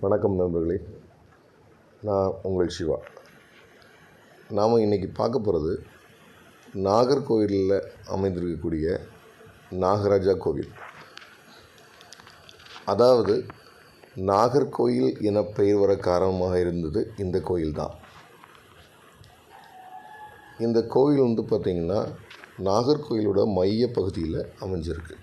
வணக்கம் நண்பர்களே. நான் உங்கள் சிவா. நாம் இன்றைக்கி பார்க்க போகிறது நாகர்கோவிலில் அமைந்திருக்கக்கூடிய நாகராஜா கோவில். அதாவது நாகர்கோயில் என பெயர் வர காரணமாக இருந்தது இந்த கோயில் தான் இந்த கோவில் வந்து பார்த்திங்கன்னா நாகர்கோயிலோட மைய பகுதியில் அமைஞ்சிருக்கு.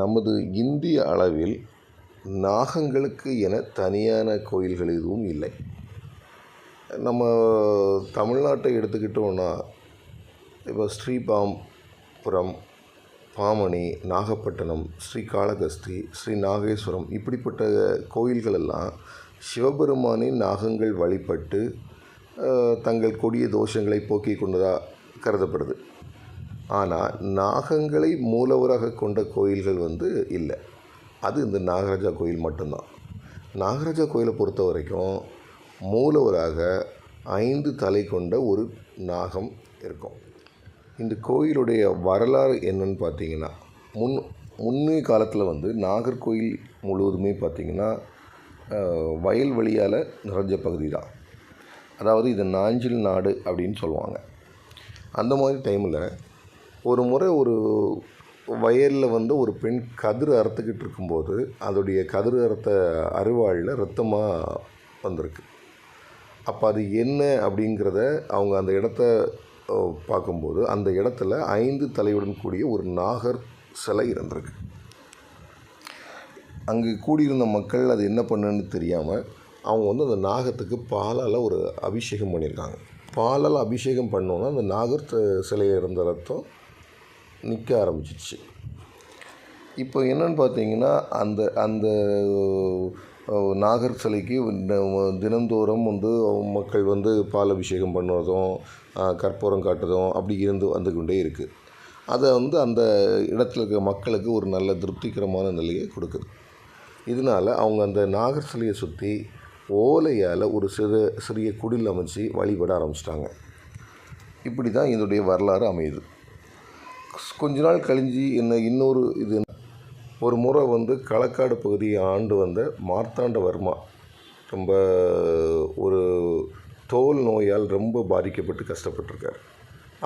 நமது இந்திய அளவில் நாகங்களுக்கு என தனியான கோயில்கள் எதுவும் இல்லை. நம்ம தமிழ்நாட்டை எடுத்துக்கிட்டோன்னா இப்போ ஸ்ரீபாம்புரம் பாமணி நாகப்பட்டினம் ஸ்ரீகாளகஸ்தி ஸ்ரீ நாகேஸ்வரம் இப்படிப்பட்ட கோயில்கள் எல்லாம் சிவபெருமானின் நாகங்கள் வழிபட்டு தங்கள் கொடிய தோஷங்களை போக்கிக் கொண்டதாக கருதப்படுது. ஆனால் நாகங்களை மூலவராக கொண்ட கோயில்கள் வந்து இல்லை. அது இந்த நாகராஜா கோயில் மட்டும்தான். நாகராஜா கோயிலை பொறுத்த வரைக்கும் மூலவராக ஐந்து தலை கொண்ட ஒரு நாகம் இருக்கும். இந்த கோயிலுடைய வரலாறு என்னன்னு பார்த்தீங்கன்னா முன் முன்னே காலத்தில் வந்து நாகர்கோயில் முழுவதுமே பார்த்திங்கன்னா வயல் வழியால் நிறைஞ்ச பகுதி தான் அதாவது இது நாஞ்சில் நாடு அப்படின்னு சொல்லுவாங்க. அந்த மாதிரி டைமில் ஒரு முறை ஒரு வயலில் வந்து ஒரு பெண் கதிர் அறுத்துக்கிட்டு இருக்கும்போது அதோடைய கதிர் அறுத்த அறுவாளில் ரத்தமாக வந்திருக்கு. அப்போ அது என்ன அப்படிங்கிறத அவங்க அந்த இடத்த பார்க்கும்போது அந்த இடத்துல ஐந்து தலையுடன் கூடிய ஒரு நாகர் சிலை இருந்திருக்கு. அங்கு கூடியிருந்த மக்கள் அது என்ன பண்ணுன்னு தெரியாமல் அவங்க வந்து அந்த நாகத்துக்கு பாலால் ஒரு அபிஷேகம் பண்ணியிருக்காங்க. பாலால் அபிஷேகம் பண்ணோன்னா அந்த நாகர் த- சிலையில் இருந்த ரத்தம் நிற்க ஆரம்பிச்சிச்சு. இப்போ என்னென்னு பார்த்தீங்கன்னா அந்த அந்த நாகர் சிலைக்கு தினந்தோறும் வந்து மக்கள் வந்து பால் அபிஷேகம் பண்ணுறதும் கற்பூரம் காட்டுறதும் அப்படி இருந்து வந்து கொண்டே இருக்குது அதை வந்து அந்த இடத்துல இருக்கிற மக்களுக்கு ஒரு நல்ல திருப்திகரமான நிலையை கொடுக்குது. இதனால் அவங்க அந்த நாகர் சிலையை சுற்றி ஓலையால் ஒரு சிறு சிறிய குடில் அமைச்சு வழிபட ஆரம்பிச்சிட்டாங்க. இப்படி தான் இதனுடைய வரலாறு அமையுது. கொஞ்ச நாள் கழிஞ்சு என்ன இன்னொரு இது ஒரு முறை வந்து களக்காடு பகுதியை ஆண்டு வந்த மார்த்தாண்டவர்மா ரொம்ப ஒரு தோல் நோயால் ரொம்ப பாதிக்கப்பட்டு கஷ்டப்பட்டிருக்கார்.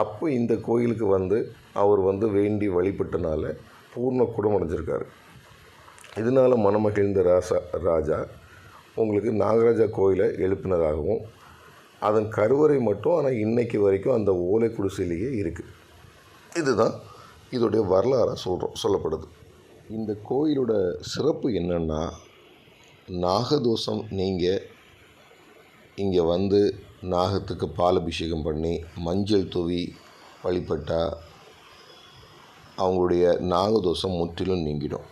அப்போ இந்த கோயிலுக்கு வந்து அவர் வந்து வேண்டி வழிபட்டனால பூர்ண குணமடைஞ்சிருக்காரு. இதனால் மனமகிழ்ந்த ராசா ராஜா உங்களுக்கு நாகராஜா கோயிலை எழுப்பினதாகவும் அதன் கருவறை மட்டும் ஆனால் இன்றைக்கு வரைக்கும் அந்த ஓலை குடிசையிலேயே இருக்குது இதுதான் இதோடைய வரலாறாக சொல்கிறோம் சொல்லப்படுது. இந்த கோயிலோட சிறப்பு என்னென்னா நாகதோஷம் நீங்கள் இங்கே வந்து நாகத்துக்கு பால் அபிஷேகம் பண்ணி மஞ்சள் தூவி வழிபட்டால் அவங்களுடைய நாகதோஷம் முற்றிலும் நீங்கிடும்.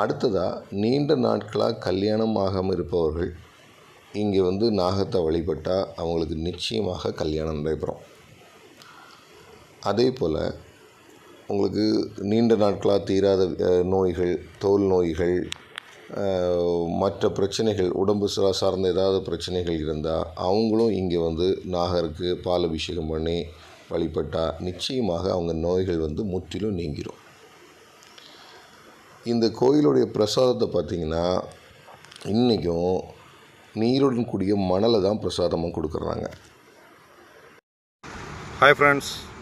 அடுத்ததாக நீண்ட நாட்களாக கல்யாணம் ஆகாமல் இருப்பவர்கள் இங்கே வந்து நாகத்தை வழிபட்டால் அவங்களுக்கு நிச்சயமாக கல்யாணம் நடைபெறும். அதே போல் உங்களுக்கு நீண்ட நாட்களாக தீராத நோய்கள் தோல் நோய்கள் மற்ற பிரச்சனைகள் உடம்பு சா- சார்ந்த ஏதாவது பிரச்சனைகள் இருந்தால் அவங்களும் இங்கே வந்து நாகருக்கு பால் அபிஷேகம் பண்ணி வழிபட்டால் நிச்சயமாக அவங்க நோய்கள் வந்து முற்றிலும் நீங்கிடும் இந்த கோயிலுடைய பிரசாதத்தை பார்த்தீங்கன்னா இன்றைக்கும் நீருடன் கூடிய மணலை தான் பிரசாதமாக கொடுக்குறாங்க. Hi friends